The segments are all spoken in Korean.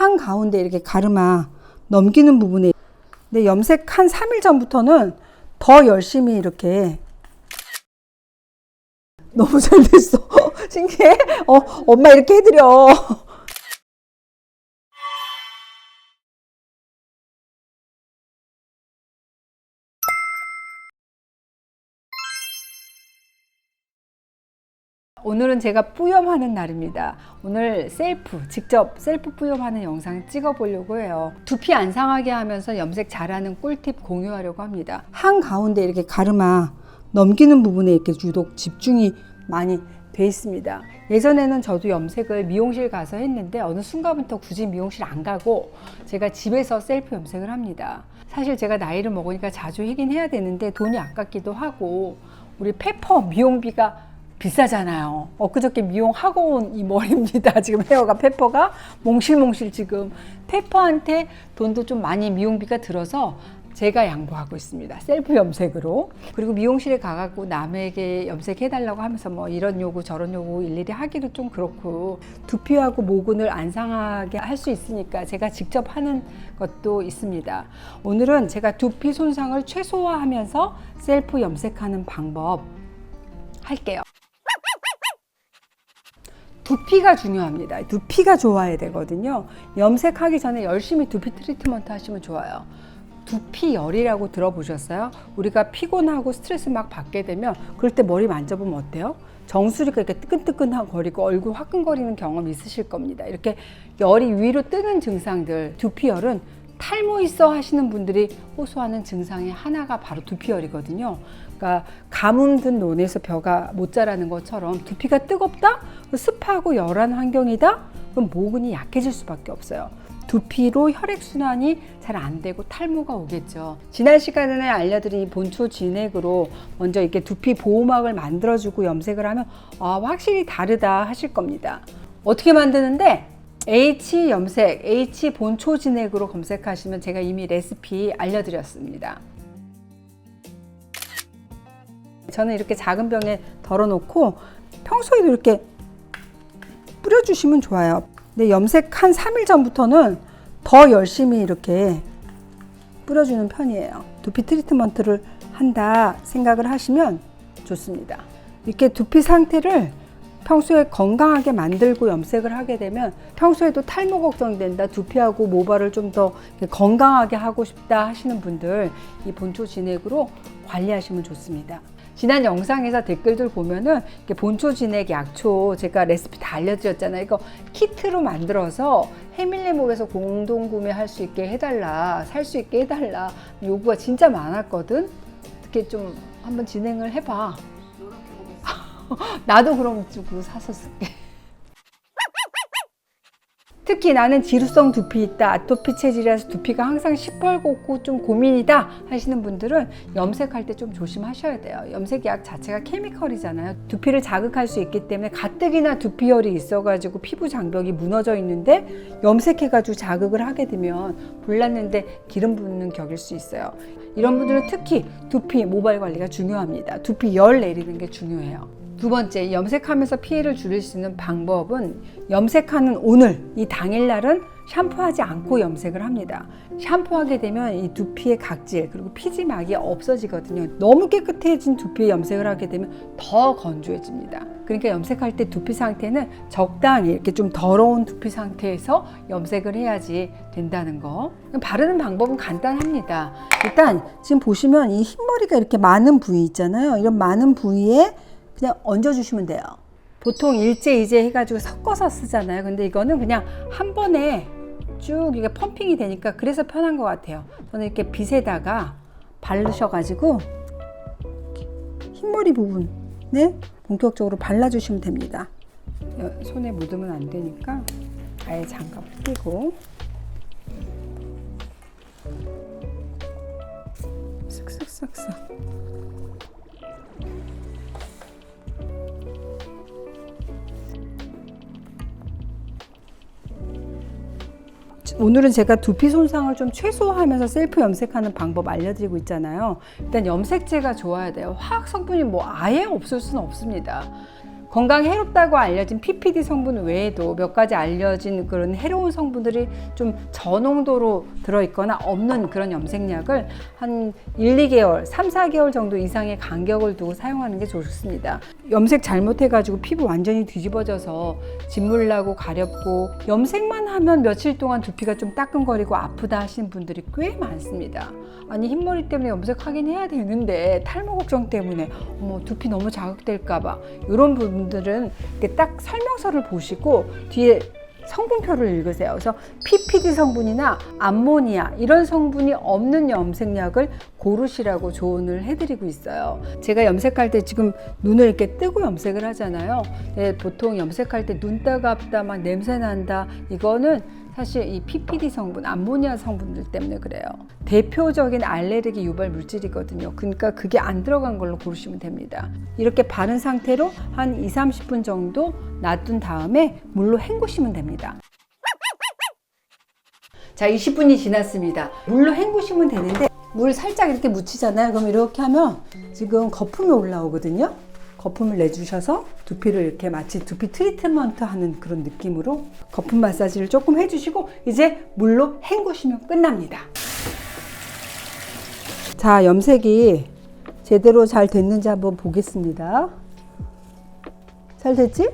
한 가운데 이렇게 가르마 넘기는 부분에 근데 염색 한 3일 전부터는 더 열심히 이렇게 너무 잘 됐어. 신기해? 어, 엄마 이렇게 해드려. 오늘은 제가 뿌염하는 날입니다. 오늘 셀프, 직접 셀프 뿌염하는 영상 찍어 보려고 해요. 두피 안 상하게 하면서 염색 잘하는 꿀팁 공유하려고 합니다. 한 가운데 이렇게 가르마 넘기는 부분에 이렇게 유독 집중이 많이 돼 있습니다. 예전에는 저도 염색을 미용실 가서 했는데 어느 순간부터 굳이 미용실 안 가고 제가 집에서 셀프 염색을 합니다. 사실 제가 나이를 먹으니까 자주 하긴 해야 되는데 돈이 아깝기도 하고 우리 페퍼 미용비가 비싸잖아요. 엊그저께 미용하고 온 이 머리입니다. 지금 헤어가 페퍼가 몽실몽실 지금 페퍼한테 돈도 좀 많이 미용비가 들어서 제가 양보하고 있습니다. 셀프 염색으로. 그리고 미용실에 가갖고 남에게 염색해달라고 하면서 뭐 이런 요구 저런 요구 일일이 하기도 좀 그렇고 두피하고 모근을 안 상하게 할 수 있으니까 제가 직접 하는 것도 있습니다. 오늘은 제가 두피 손상을 최소화하면서 셀프 염색하는 방법 할게요. 두피가 중요합니다. 두피가 좋아야 되거든요. 염색하기 전에 열심히 두피 트리트먼트 하시면 좋아요. 두피열이라고 들어보셨어요? 우리가 피곤하고 스트레스 막 받게 되면 그럴 때 머리 만져보면 어때요? 정수리가 이렇게 뜨끈뜨끈한 거리고 얼굴 화끈거리는 경험 있으실 겁니다. 이렇게 열이 위로 뜨는 증상들, 두피열은 탈모 있어 하시는 분들이 호소하는 증상의 하나가 바로 두피열이거든요. 그러니까 가뭄 든 논에서 벼가 못 자라는 것처럼 두피가 뜨겁다? 습하고 열한 환경이다? 그럼 모근이 약해질 수밖에 없어요. 두피로 혈액순환이 잘 안 되고 탈모가 오겠죠. 지난 시간에 알려드린 이 본초 진액으로 먼저 이렇게 두피 보호막을 만들어주고 염색을 하면 아, 확실히 다르다 하실 겁니다. 어떻게 만드는데? H 염색, H 본초 진액으로 검색하시면 제가 이미 레시피 알려드렸습니다. 저는 이렇게 작은 병에 덜어놓고 평소에도 이렇게 뿌려주시면 좋아요. 근데 염색 한 3일 전부터는 더 열심히 이렇게 뿌려주는 편이에요. 두피 트리트먼트를 한다 생각을 하시면 좋습니다. 이렇게 두피 상태를 평소에 건강하게 만들고 염색을 하게 되면 평소에도 탈모 걱정된다 두피하고 모발을 좀 더 건강하게 하고 싶다 하시는 분들 이 본초 진액으로 관리하시면 좋습니다. 지난 영상에서 댓글들 보면은 본초 진액 약초 제가 레시피 다 알려드렸잖아요. 이거 키트로 만들어서 해밀레몰에서 공동 구매할 수 있게 해달라, 살 수 있게 해달라 요구가 진짜 많았거든. 어떻게 좀 한번 진행을 해봐. 나도 그럼 주고 사서 쓸게. 특히 나는 지루성 두피 있다, 아토피 체질이라서 두피가 항상 시뻘겋고 좀 고민이다 하시는 분들은 염색할 때 좀 조심하셔야 돼요. 염색약 자체가 케미컬이잖아요. 두피를 자극할 수 있기 때문에 가뜩이나 두피열이 있어가지고 피부 장벽이 무너져 있는데 염색해가지고 자극을 하게 되면 불났는데 기름 붓는 격일 수 있어요. 이런 분들은 특히 두피 모발 관리가 중요합니다. 두피 열 내리는 게 중요해요. 두 번째, 염색하면서 피해를 줄일 수 있는 방법은 염색하는 오늘, 이 당일날은 샴푸하지 않고 염색을 합니다. 샴푸하게 되면 이 두피의 각질, 그리고 피지막이 없어지거든요. 너무 깨끗해진 두피에 염색을 하게 되면 더 건조해집니다. 그러니까 염색할 때 두피 상태는 적당히 이렇게 좀 더러운 두피 상태에서 염색을 해야지 된다는 거. 바르는 방법은 간단합니다. 일단 지금 보시면 이 흰머리가 이렇게 많은 부위 있잖아요. 이런 많은 부위에 그냥 얹어주시면 돼요. 보통 일제 이제 해가지고 섞어서 쓰잖아요. 근데 이거는 그냥 한 번에 쭉 이게 펌핑이 되니까 그래서 편한 것 같아요. 저는 이렇게 빗에다가 바르셔가지고 흰머리 부분에 본격적으로 발라주시면 됩니다. 손에 묻으면 안 되니까 아예 장갑 끼고 쓱쓱쓱쓱 오늘은 제가 두피 손상을 좀 최소화하면서 셀프 염색하는 방법 알려드리고 있잖아요. 일단 염색제가 좋아야 돼요. 화학 성분이 뭐 아예 없을 수는 없습니다. 건강에 해롭다고 알려진 PPD 성분 외에도 몇 가지 알려진 그런 해로운 성분들이 좀 저농도로 들어있거나 없는 그런 염색약을 한 1, 2개월, 3, 4개월 정도 이상의 간격을 두고 사용하는 게 좋습니다. 염색 잘못해가지고 피부 완전히 뒤집어져서 진물 나고 가렵고 염색만 하면 며칠 동안 두피가 좀 따끔거리고 아프다 하시는 분들이 꽤 많습니다. 아니 흰머리 때문에 염색하긴 해야 되는데 탈모 걱정 때문에 어머 두피 너무 자극될까봐 이런 분 들은 이렇게 딱 설명서를 보시고 뒤에 성분표를 읽으세요. 그래서 PPD 성분이나 암모니아 이런 성분이 없는 염색약을 고르시라고 조언을 해드리고 있어요. 제가 염색할 때 지금 눈을 이렇게 뜨고 염색을 하잖아요. 네, 보통 염색할 때 눈 따갑다, 막 냄새 난다. 이거는 사실 이 PPD 성분, 암모니아 성분들 때문에 그래요. 대표적인 알레르기 유발 물질이거든요. 그러니까 그게 안 들어간 걸로 고르시면 됩니다. 이렇게 바른 상태로 한 2, 30분 정도 놔둔 다음에 물로 헹구시면 됩니다. 자, 20분이 지났습니다. 물로 헹구시면 되는데 물 살짝 이렇게 묻히잖아요. 그럼 이렇게 하면 지금 거품이 올라오거든요. 거품을 내주셔서 두피를 이렇게 마치 두피 트리트먼트 하는 그런 느낌으로 거품 마사지를 조금 해주시고 이제 물로 헹구시면 끝납니다. 자, 염색이 제대로 잘 됐는지 한번 보겠습니다. 잘 됐지?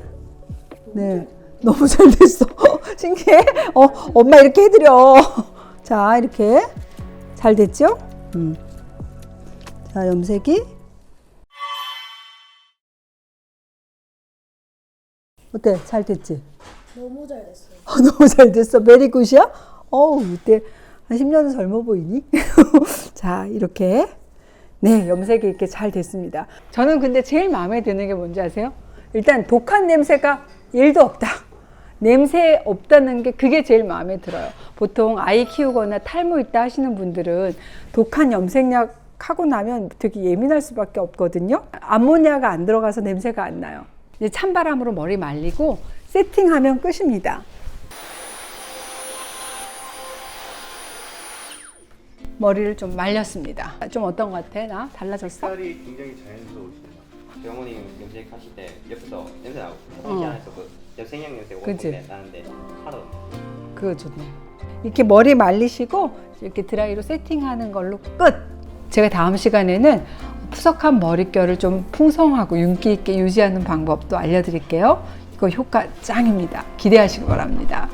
네. 너무 잘 됐어. 신기해? 어, 엄마 이렇게 해드려. 자, 이렇게. 잘 됐죠? 음. 자, 염색이. 어때? 잘 됐지? 너무 잘 됐어요. 어, 너무 잘 됐어. 메리 굿이야? 어우, 이때 한 10년은 젊어 보이니? 자, 이렇게. 네, 염색이 이렇게 잘 됐습니다. 저는 근데 제일 마음에 드는 게 뭔지 아세요? 일단 독한 냄새가 1도 없다. 냄새 없다는 게 그게 제일 마음에 들어요. 보통 아이 키우거나 탈모 있다 하시는 분들은 독한 염색약 하고 나면 되게 예민할 수밖에 없거든요. 암모니아가 안 들어가서 냄새가 안 나요. 이제 찬바람으로 머리 말리고 세팅하면 끝입니다. 머리를 좀 말렸습니다. 좀 어떤 것 같아? 나 달라졌어? 색깔이 굉장히 자연스러우시네요. 어머님 염색하실 때 옆에서 냄새 나고 어. 화장실 안에서 그 염색약 냄새 오고 그치. 때 나는데 하루 그거 좋네. 이렇게 머리 말리시고 이렇게 드라이로 세팅하는 걸로 끝. 제가 다음 시간에는 푸석한 머릿결을 좀 풍성하고 윤기 있게 유지하는 방법도 알려드릴게요. 이거 효과 짱입니다. 기대하시기 바랍니다.